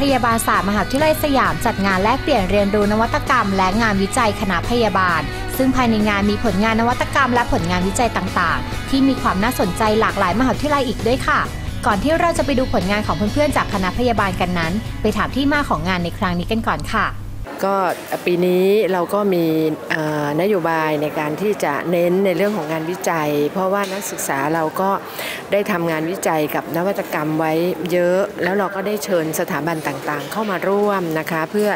พยาบาลศาสตร์มหาวิทยาลัยสยามจัดงานแลกเปลี่ยนเรียนรู้นวัตกรรม และงานวิจัยคณะพยาบาล ซึ่งภายในงานมีผลงานนวัตกรรมและผลงานวิจัยต่างๆ ที่มีความน่าสนใจหลากหลายมหาวิทยาลัยอีกด้วยค่ะ ก่อนที่เราจะไปดูผลงานของเพื่อนๆจากคณะพยาบาลกันนั้น ไปถามที่มาของงานในครั้งนี้กันก่อนค่ะ ก็ปีนี้เราก็มีนโยบายในการที่จะเน้นในเรื่องของงานวิจัย เพราะว่านักศึกษาเราก็ได้ทำงานวิจัยกับนวัตกรรมไว้เยอะ แล้วเราก็ได้เชิญสถาบันต่างๆ เข้ามาร่วมนะคะ เพื่อ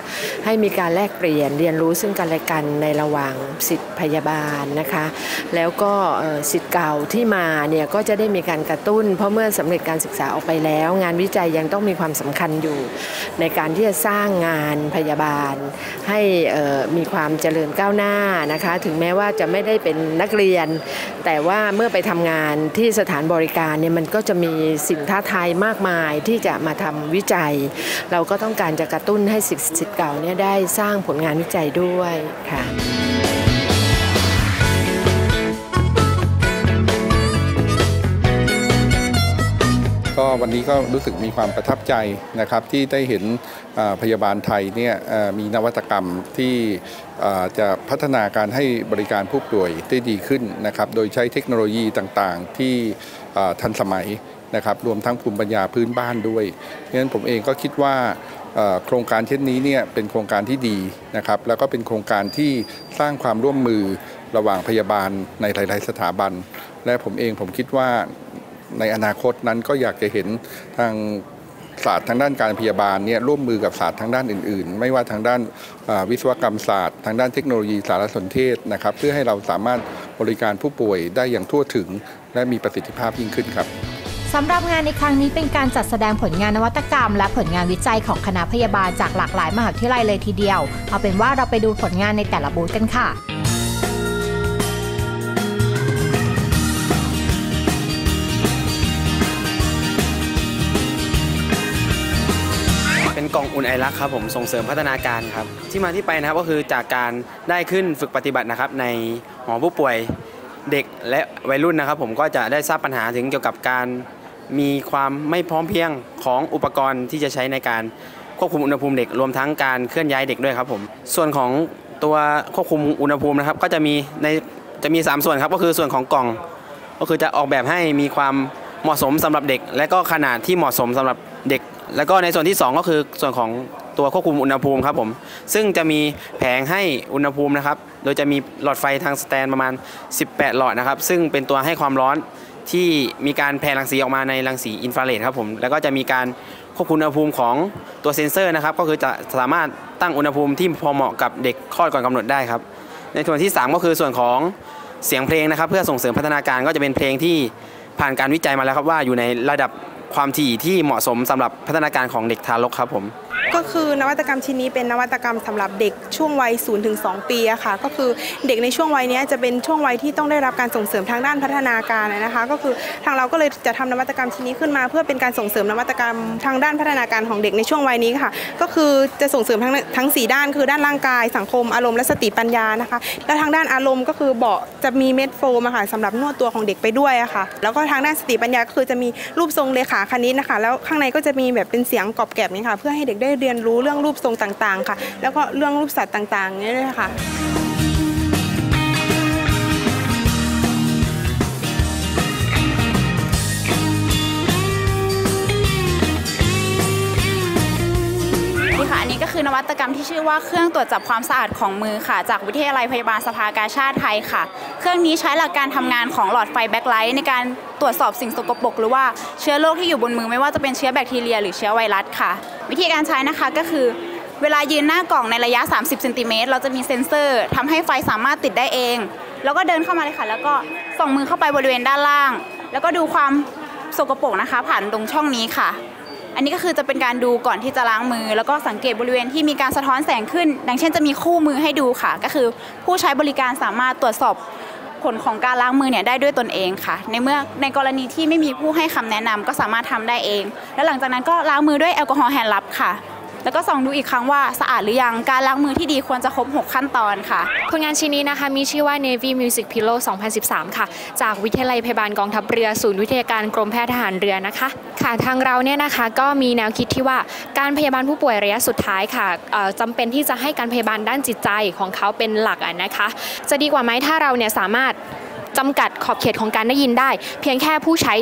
ให้มีการแลกเปลี่ยนเรียนรู้ซึ่งกันและกันในระหว่างสิทธิพยาบาลนะคะ แล้วก็สิทธิ์เก่าที่มาเนี่ยก็จะได้มีการกระตุ้น เพราะเมื่อสำเร็จการศึกษาออกไปแล้ว งานวิจัยยังต้องมีความสำคัญอยู่ ในการที่จะสร้างงานพยาบาลให้มีความเจริญก้าวหน้านะคะ ถึงแม้ว่าจะไม่ได้เป็นนักเรียน แต่ว่าเมื่อไปทำงานที่สถานบริการเนี่ยมันก็จะมีสิ่งท้าทายมากมายที่จะมาทำวิจัย เราก็ต้องการจะกระตุ้นให้สิทธิ์เก่าเนี่ยได้สร้างผลงานวิจัยด้วยค่ะ ก็วันนี้ก็รู้สึกมีความประทับใจนะครับที่ได้เห็นพยาบาลไทยเนี่ยมีนวัตกรรมที่จะพัฒนาการให้บริการผู้ป่วยได้ดีขึ้นนะครับโดยใช้เทคโนโลยีต่างๆ ที่ทันสมัยนะครับรวมทั้งภูมิปัญญาพื้นบ้านด้วยเพราะฉะนั้นผมเองก็คิดว่าโครงการเช่นนี้เนี่ยเป็นโครงการที่ดีนะครับแล้วก็เป็นโครงการที่สร้างความร่วมมือระหว่างพยาบาลในหลาย ๆ สถาบัน และผมเองผมคิดว่า ในอนาคตนั้นก็อยากจะเห็นทางศาสตร์ทางด้านการพยาบาลเนี่ยร่วมมือกับศาสตร์ทางด้านอื่น ๆ ไม่ว่าทางด้านวิศวกรรมศาสตร์ ทางด้านเทคโนโลยีสารสนเทศนะครับ เพื่อให้เราสามารถบริการผู้ป่วยได้อย่างทั่วถึง และมีประสิทธิภาพยิ่งขึ้นครับสำหรับงานในครั้งนี้เป็นการจัดแสดงผลงานนวัตกรรม และผลงานวิจัยของคณะพยาบาลจากหลากหลายมหาวิทยาลัยเลยทีเดียว เอาเป็นว่าเราไปดูผลงานในแต่ละบูธกันค่ะ กองอุ่นไอรักครับผมส่งเสริมพัฒนาการครับ ที่มาที่ไปนะครับก็คือจากการได้ขึ้นฝึกปฏิบัตินะครับ ในหอผู้ป่วยเด็กและวัยรุ่นนะครับ ผมก็จะได้ทราบปัญหาถึงเกี่ยวกับการมีความไม่พร้อมเพียงของอุปกรณ์ที่จะใช้ในการควบคุมอุณหภูมิเด็กรวมทั้งการเคลื่อนย้ายเด็กด้วยครับผมส่วนของตัวควบคุมอุณหภูมินะครับ ก็จะมีในจะมี 3 ส่วนครับก็คือส่วนของกล่อง ก็คือจะออกแบบให้มีความ เหมาะสมสำหรับเด็ก และก็ขนาดที่เหมาะสมสำหรับเด็ก แล้วก็ในส่วนที่ 2 ก็คือส่วนของตัวควบคุมอุณหภูมิครับผม ซึ่งจะมีแผงให้อุณหภูมินะครับ โดยจะมีหลอดไฟทางสแตนประมาณ 18 หลอดนะครับ ซึ่งเป็นตัวให้ความร้อนที่มีการแผ่รังสีออกมาในรังสีอินฟราเรดครับผม แล้วก็จะมีการควบคุมอุณหภูมิของตัวเซ็นเซอร์นะครับ ก็คือจะสามารถตั้งอุณหภูมิที่พอเหมาะกับเด็กคลอดก่อนกำหนดได้ครับ ในส่วนที่ 3 ก็คือส่วนของเสียงเพลงนะครับ เพื่อส่งเสริมพัฒนาการก็จะเป็นเพลงที่ ผ่านการวิจัยมาแล้วครับว่าอยู่ในระดับความถี่ที่เหมาะสมสำหรับพัฒนาการของเด็กทารกครับผม ก็คือนวัตกรรมชิ้นนี้เป็นนวัตกรรมสำหรับเด็กช่วงวัย0ถึง2ปีอะค่ะก็คือเด็กในช่วงวัยนี้จะเป็นช่วงวัยที่ต้องได้รับการส่งเสริมทางด้านพัฒนาการนะคะ ก็คือทางเราก็เลยจะทำนวัตกรรมชิ้นนี้ขึ้นมา เพื่อเป็นการส่งเสริมนวัตกรรมทางด้านพัฒนาการของเด็กในช่วงวัยนี้ค่ะ ก็คือจะส่งเสริมทั้งทั้ง4ด้าน คือด้านร่างกาย สังคมอารมณ์และสติปัญญานะคะแล้วทางด้านอารมณ์ก็คือเบาะจะมีเม็ดโฟมค่ะสำหรับนวดตัวของเด็กไปด้วยอะค่ะ แล้วก็ทางด้านสติปัญญาก็คือจะมีรูปทรงเลขาคณิตนะคะ แล้วข้างในก็จะมีแบบเป็นเสียงกรอบแกรบนี่ค่ะ เพื่อให้เด็กได้เรียนรู้เรื่องรูปทรงต่างๆค่ะ แล้วก็เรื่องรูปสัตว์ต่างๆนี่ด้วยค่ะ วัตกรรมที่ชื่อว่าเครื่องตรวจจับความสะอาดของมือค่ะ จากวิทยาลัยพยาบาลสภากาชาติไทยค่ะ เครื่องนี้ใช้หลักการทำงานของหลอดไฟแบ็คไลท์ในการตรวจสอบสิ่งสกปรกหรือว่าเชื้อโรคที่อยู่บนมือไม่ว่าจะเป็นเชื้อแบคทีเรีย หรือเชื้อไวรัสค่ะ วิธีการใช้นะคะก็คือเวลายืนหน้ากล่องในระยะ 30เซนติเมตรเราจะมีเซ็นเซอร์ทำให้ไฟสามารถติดได้เอง แล้วก็เดินเข้ามาเลยค่ะ แล้วก็ส่องมือเข้าไปบริเวณด้านล่าง แล้วก็ดูความสกปรกนะคะ ผ่านตรงช่องนี้ค่ะ อันนี้ก็คือจะเป็นการดูก่อนที่จะล้างมือ แล้วก็สังเกตบริเวณที่มีการสะท้อนแสงขึ้น ดังเช่นจะมีคู่มือให้ดูค่ะ ก็คือผู้ใช้บริการสามารถตรวจสอบผลของการล้างมือเนี่ยได้ด้วยตนเองค่ะ ในเมื่อในกรณีที่ไม่มีผู้ให้คำแนะนำก็สามารถทำได้เอง และหลังจากนั้นก็ล้างมือด้วยแอลกอฮอล์แฮนด์ลับค่ะ แล้วก็ส่องดูอีกครั้งว่าสะอาดหรือยัง การล้างมือที่ดีควรจะครบ 6 ขั้นตอนค่ะ ผลงานชิ้นนี้นะคะ มีชื่อว่า Navy Music Pillow 2013 ค่ะ จากวิทยาลัยพยาบาลกองทัพเรือศูนย์วิทยาการกรมแพทย์ทหารเรือนะคะ ค่ะทางเราเนี่ยนะคะก็มีแนวคิดที่ว่าการพยาบาลผู้ป่วยระยะสุดท้ายค่ะจำเป็นที่จะให้การพยาบาลด้านจิตใจของเขาเป็นหลักะนะคะ จะดีกว่าไหมถ้าเราเนี่ยสามารถจำกัดขอบเขตของการได้ยินได้ เพียงแค่ผู้ใช้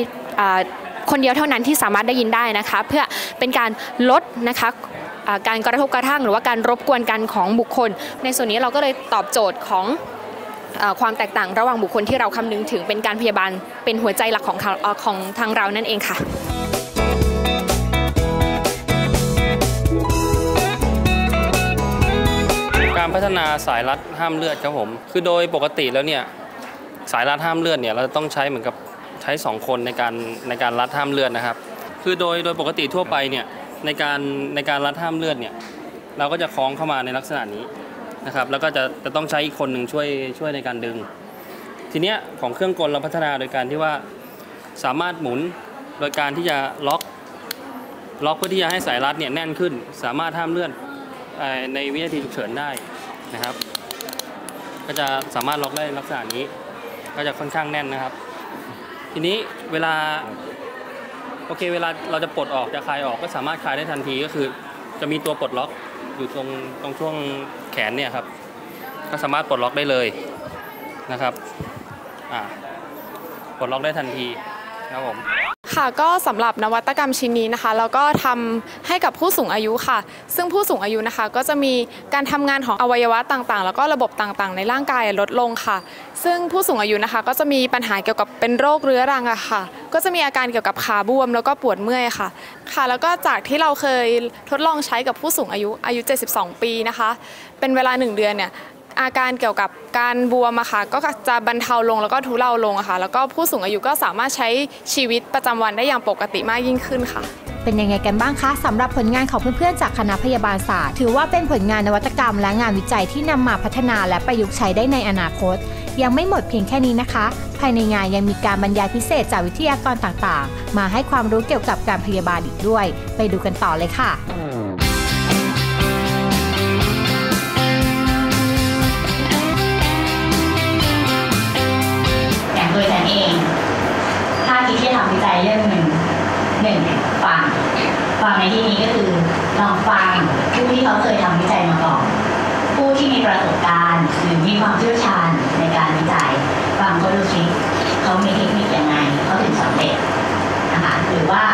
คนเดียวเท่านั้นที่สามารถได้ยินได้นะคะ เพื่อเป็นการลดนะคะ การกระทบกระทั่ง หรือว่าการรบกวนกันของบุคคล ในส่วนนี้เราก็เลยตอบโจทย์ของความแตกต่างระหว่างบุคคลที่เราคำนึงถึงเป็นการพยาบาลเป็นหัวใจหลักของขาเอ่อของทางเรานั่นเองค่ะการพัฒนาสายรัดห้ามเลือดครับผม คือโดยปกติแล้วเนี่ยสายรัดห้ามเลือดเนี่ยเราจะต้องใช้เหมือนกับใช้สองคนในการในการรัดห้ามเลือดนะครับ คือโดยโดยปกติทั่วไปเนี่ย ในการในการรัดห้ามเลือดเนี่ยเราก็จะคล้องเข้ามาในลักษณะนี้นะครับแล้วก็จะจะต้องใช้อีกคนหนึ่งช่วยช่วยในการดึง ทีเนี้ยของเครื่องกลเราพัฒนาโดยการที่ว่าสามารถหมุนโดยการที่จะล็อกล็อกเพื่อที่จะให้สายรัดเนี่ยแน่นขึ้น สามารถห้ามเลือดในวินาทีฉุกเฉินได้นะครับ ก็จะสามารถล็อกได้ลักษณะนี้ ก็จะค่อนข้างแน่นนะครับ ทีนี้เวลา อเคเวลาเราจะปลดออกจะคลายออกก็สามารถคลายได้ทันทีก็คือ จะมีตัวปลดล็อกอยู่ตรงตรงช่วงแขนเนี่ยครับ ก็สามารถปลดล็อกได้เลยนะครับอ่าปลดล็อกได้ทันทีครับผม ค่ะก็สำหรับนวัตกรรมชิ้นนี้นะคะแล้วก็ทำให้กับผู้สูงอายุค่ะ ซึ่งผู้สูงอายุนะคะ ก็จะมีการทำงานของอวัยวะต่างๆ แล้วก็ระบบต่างๆ ในร่างกายลดลงค่ะ ซึ่งผู้สูงอายุนะคะ ก็จะมีปัญหาเกี่ยวกับเป็นโรคเรื้อรังอะค่ะ ก็จะมีอาการเกี่ยวกับขาบวมแล้วก็ปวดเมื่อยค่ะ ค่ะ แล้วก็จากที่เราเคยทดลองใช้กับผู้สูงอายุอายุ 72 ปีนะคะ เป็นเวลา 1 เดือนเนี่ย อาการเกี่ยวกับการบวมอะค่ะก็จะบรรเทาลงแล้วก็ทุเลาลงอะค่ะ แล้วก็ผู้สูงอายุก็สามารถใช้ชีวิตประจำวันได้อย่างปกติมากยิ่งขึ้นค่ะ เป็นยังไงกันบ้างคะสำหรับผลงานของเพื่อนๆจากคณะพยาบาลศาสตร์ ถือว่าเป็นผลงานนวัตกรรมและงานวิจัยที่นำมาพัฒนาและประยุกต์ใช้ได้ในอนาคต ยังไม่หมดเพียงแค่นี้นะคะ ภายในงานยังมีการบรรยายพิเศษจากวิทยากรต่างๆ มาให้ความรู้เกี่ยวกับการพยาบาลอีกด้วย ไปดูกันต่อเลยค่ะ ฟังในที่นี้ก็คือลองฟังผู้ที่เขาเคยทำวิจัยมาก่อน ผู้ที่มีประสบการณ์หรือมีความเชี่ยวชาญในการวิจัย ฟังเขาดูซิเขามีเทคนิคยังไงเขาถึงสำเร็จนะคะหรือว่า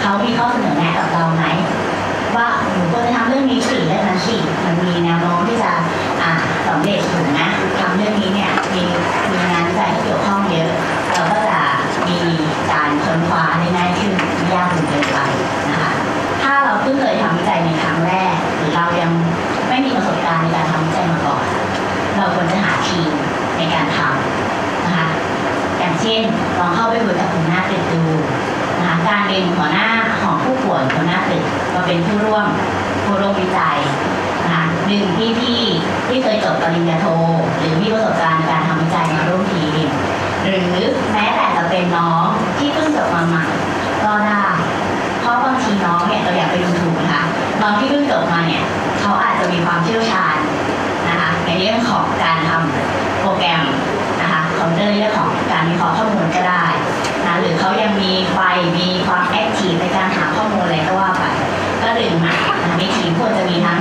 เขามีข้อเสนอแนะกับเราไหมว่าหนูควรจะทำเรื่องนี้สิเรื่องนั้นสิมันมีแนวโน้มที่จะอ่าสำเร็จถูกน เราควรจะหาทีมในการทำนะคะอย่างเช่นลองเข้าไปคุยกับหัวหน้าตึกดูนะคะการเป็นหัวหน้าของผู้ป่วยหัวหน้าตึกมาเป็นผู้ร่วมผู้ร่วมวิจัยนะคะดึงพี่พี่ๆที่เคยจบปริญญาโท หรือมีประสบการณ์ในการทำวิจัยมาร่วมทีมหรือแม้แต่จะเป็นน้องที่เพิ่งจบมาใหม่ก็ได้เพราะบางทีน้องเนี่ยเราอยากไปดูถูกนะคะน้องที่เพิ่งจบมาเนี่ย เตอร์เรื่องของการวิเคราะห์ข้อมูลก็ได้นะหรือเขายังมีไฟมีความแอคทีฟในการหาข้อมูลอะไรก็ว่าไป ก็ดึงมานะในทีมควรจะมีทั้ง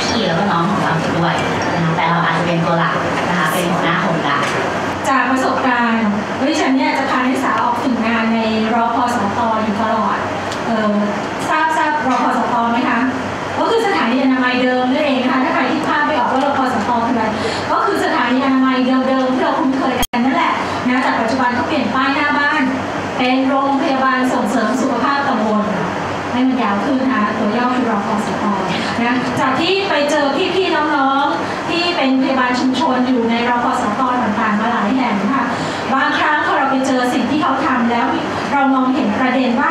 พี่แล้วก็น้องของเราด้วยนะแต่เราอาจจะเป็นตัวหลักนะคะเป็นหัวหน้าโครงการจากประสบการณ์ดิฉันเนี่ยจะพานักศึกษาออกถึงงานในรอพอส เป็นโรงพยาบาลส่งเสริมสุขภาพตำบลให้มันยาวขึ้นนะตัวย่อคือรอพสตนะจากที่ไปเจอพี่ๆน้องๆ ที่เป็นพยาบาลชุมชนอยู่ในรอพสตต่างๆมาหลายแห่งค่ะบางครั้งพอเราไปเจอสิ่งที่เขาทำแล้วเรามองเห็นประเด็นว่า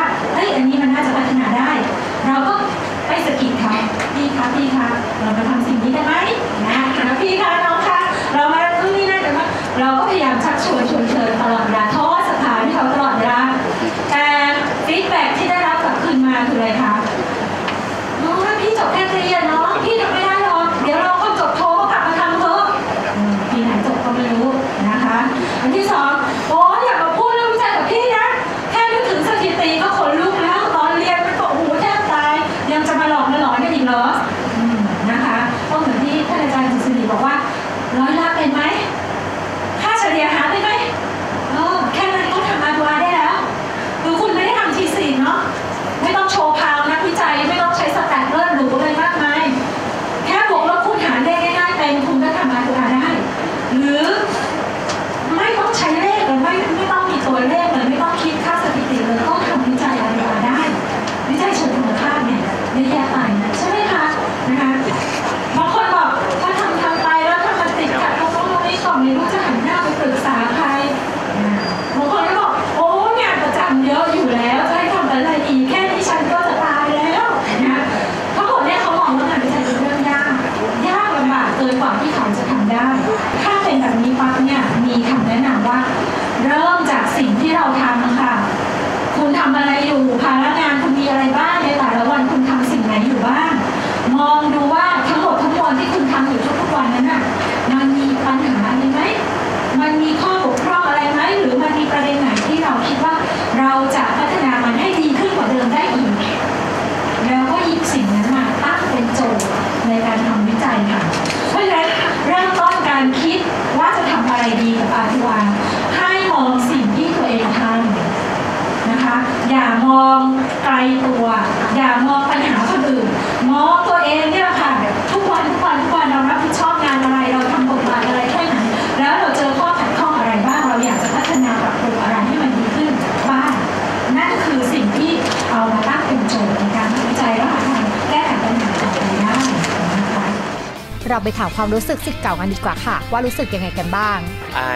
เราไปถามความรู้สึกสิทธิ์เก่ากันดีกว่าค่ะ ว่ารู้สึกยังไงกันบ้าง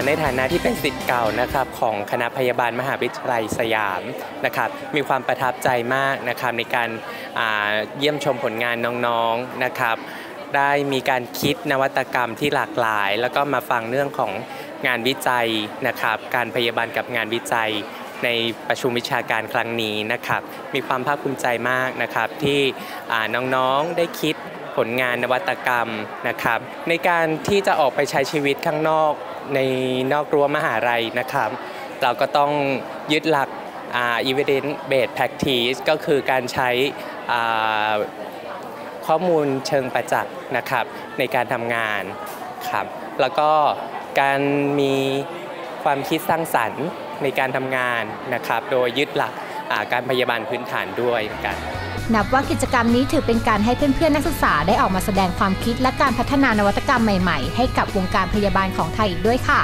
ในฐานะที่เป็นสิทธิ์เก่านะครับของคณะพยาบาลมหาวิทยาลัยสยามนะครับมีความประทับใจมากนะครับในการเยี่ยมชมผลงานน้องๆนะครับ ได้มีการคิดนวัตกรรมที่หลากหลาย แล้วก็มาฟังเรื่องของงานวิจัยนะครับ การพยาบาลกับงานวิจัยในประชุมวิชาการครั้งนี้นะครับ มีความภาคภูมิใจมากนะครับที่น้องๆได้คิด ผลงานนวัตกรรมนะครับ ในการที่จะออกไปใช้ชีวิตข้างนอกในนอกรั้วมหาลัยนะครับ เราก็ต้องยึดหลัก evidence based practice ก็คือการใช้ข้อมูลเชิงประจักษ์นะครับ ในการทำงานครับ แล้วก็การมีความคิดสร้างสรรค์ในการทำงานนะครับ โดยยึดหลักการพยาบาลพื้นฐานด้วยเหมือนกัน นับว่ากิจกรรมนี้ถือเป็นการให้เพื่อนๆนักศึกษาได้ออกมาแสดงความคิดและการพัฒนานวัตกรรมใหม่ๆ ให้กับวงการพยาบาลของไทยอีกด้วยค่ะ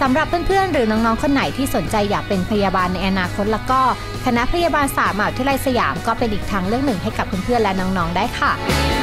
สำหรับเพื่อนๆ หรือน้องๆ คนไหนที่สนใจอยากเป็นพยาบาลในอนาคตแล้วก็ คณะพยาบาลศาสตร์มหาวิทยาลัยสยามก็เป็นอีกทางเลือกหนึ่งให้กับเพื่อนๆและน้องๆได้ค่ะ